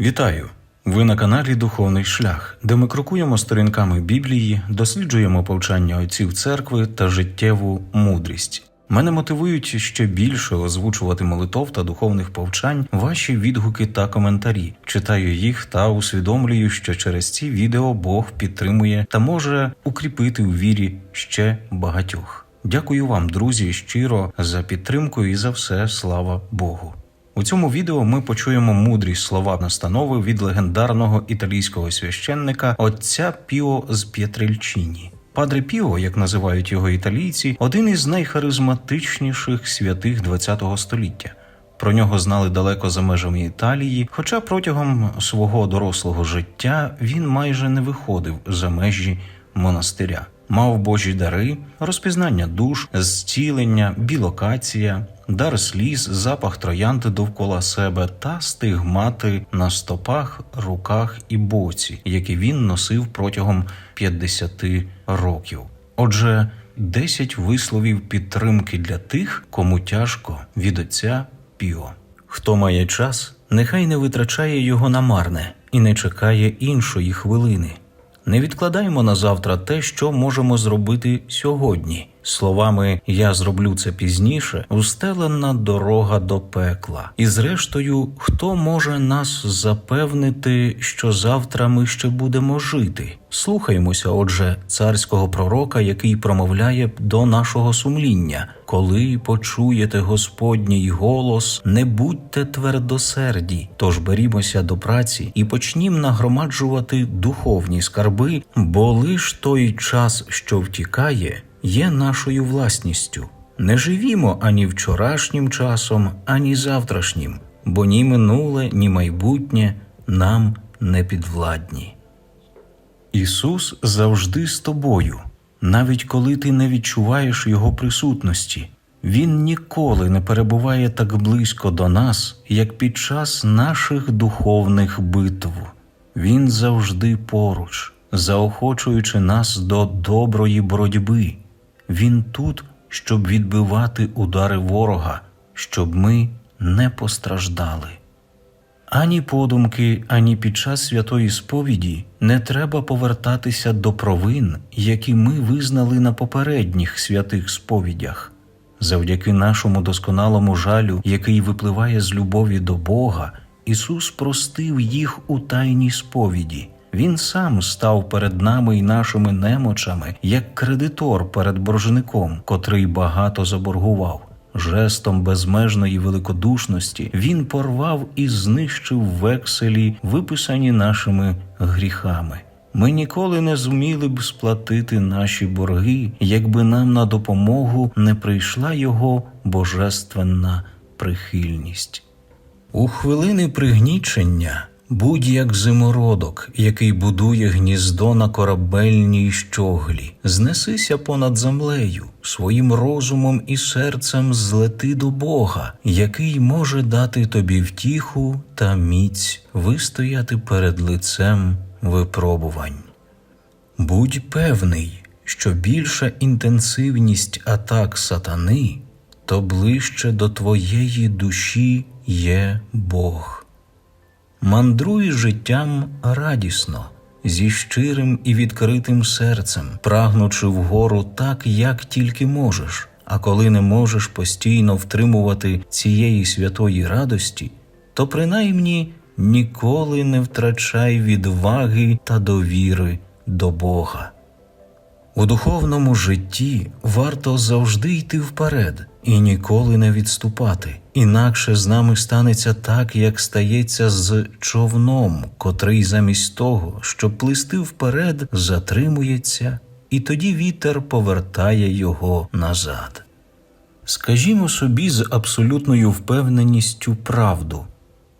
Вітаю! Ви на каналі Духовний Шлях, де ми крокуємо сторінками Біблії, досліджуємо повчання отців церкви та життєву мудрість. Мене мотивують ще більше озвучувати молитов та духовних повчань, ваші відгуки та коментарі. Читаю їх та усвідомлюю, що через ці відео Бог підтримує та може укріпити у вірі ще багатьох. Дякую вам, друзі, щиро за підтримку і за все слава Богу. У цьому відео ми почуємо мудрі слова настанови від легендарного італійського священника отця Піо з П'єтрельчині. Падре Піо, як називають його італійці, один із найхаризматичніших святих ХХ століття. Про нього знали далеко за межами Італії, хоча протягом свого дорослого життя він майже не виходив за межі монастиря. Мав божі дари, розпізнання душ, зцілення, білокація, дар сліз, запах троянди довкола себе та стигмати на стопах, руках і боці, які він носив протягом 50 років. Отже, 10 висловів підтримки для тих, кому тяжко від отця Піо. Хто має час, нехай не витрачає його на марне і не чекає іншої хвилини. Не відкладаємо на завтра те, що можемо зробити сьогодні. Словами я зроблю це пізніше, устелена дорога до пекла. І зрештою, хто може нас запевнити, що завтра ми ще будемо жити? Слухаймося, отже, царського пророка, який промовляє до нашого сумління. Коли почуєте Господній голос, не будьте твердосерді, тож берімося до праці і почнім нагромаджувати духовні скарби, бо лиш той час, що втікає, є нашою власністю. Не живімо ані вчорашнім часом, ані завтрашнім, бо ні минуле, ні майбутнє нам не підвладні. Ісус завжди з тобою, навіть коли ти не відчуваєш Його присутності. Він ніколи не перебуває так близько до нас, як під час наших духовних битв. Він завжди поруч, заохочуючи нас до доброї боротьби. Він тут, щоб відбивати удари ворога, щоб ми не постраждали. Ані подумки, ані під час святої сповіді не треба повертатися до провин, які ми визнали на попередніх святих сповідях. Завдяки нашому досконалому жалю, який випливає з любові до Бога, Ісус простив їх у тайній сповіді. Він сам став перед нами і нашими немочами, як кредитор перед боржником, котрий багато заборгував. Жестом безмежної великодушності він порвав і знищив векселі, виписані нашими гріхами. Ми ніколи не зуміли б сплатити наші борги, якби нам на допомогу не прийшла його божественна прихильність. У хвилини пригнічення будь як зимородок, який будує гніздо на корабельній щоглі, знесися понад землею, своїм розумом і серцем злети до Бога, який може дати тобі втіху та міць вистояти перед лицем випробувань. Будь певний, що більша інтенсивність атак сатани, то ближче до твоєї душі є Бог. Мандруй життям радісно, зі щирим і відкритим серцем, прагнучи вгору так, як тільки можеш. А коли не можеш постійно втримувати цієї святої радості, то принаймні ніколи не втрачай відваги та довіри до Бога. У духовному житті варто завжди йти вперед і ніколи не відступати, інакше з нами станеться так, як стається з човном, котрий замість того, щоб плисти вперед, затримується, і тоді вітер повертає його назад. Скажімо собі з абсолютною впевненістю правду.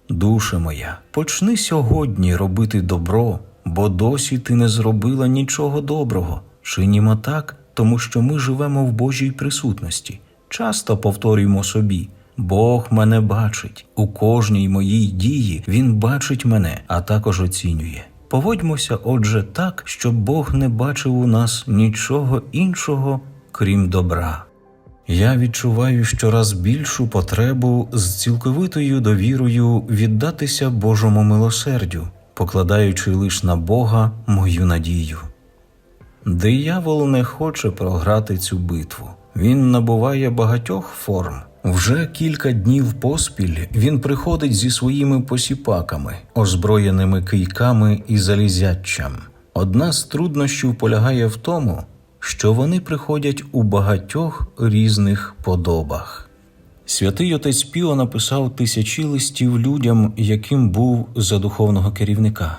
Душе моя, почни сьогодні робити добро, бо досі ти не зробила нічого доброго. Чинімо так, тому що ми живемо в Божій присутності. Часто повторюємо собі: Бог мене бачить. У кожній моїй дії Він бачить мене, а також оцінює. Поводьмося, отже, так, щоб Бог не бачив у нас нічого іншого, крім добра. Я відчуваю щораз більшу потребу з цілковитою довірою віддатися Божому милосердю, покладаючи лиш на Бога мою надію. Диявол не хоче програти цю битву. Він набуває багатьох форм. Вже кілька днів поспіль він приходить зі своїми посіпаками, озброєними кийками і залізяччям. Одна з труднощів полягає в тому, що вони приходять у багатьох різних подобах. Святий отець Піо написав тисячі листів людям, яким був за духовного керівника.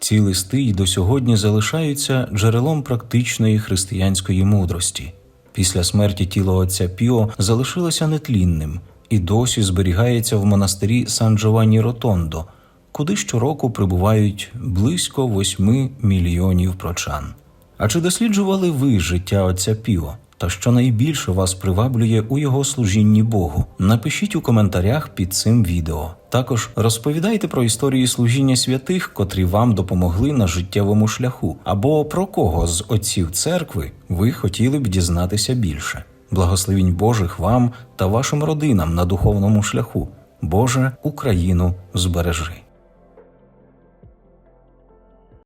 Ці листи й до сьогодні залишаються джерелом практичної християнської мудрості. Після смерті тіло отця Піо залишилося нетлінним і досі зберігається в монастирі Сан Джованні Ротондо, куди щороку прибувають близько восьми мільйонів прочан. А чи досліджували ви життя отця Піо? Та що найбільше вас приваблює у його служінні Богу? Напишіть у коментарях під цим відео. Також розповідайте про історії служіння святих, котрі вам допомогли на життєвому шляху, або про кого з отців церкви ви хотіли б дізнатися більше. Благословінь Божих вам та вашим родинам на духовному шляху. Боже, Україну збережи.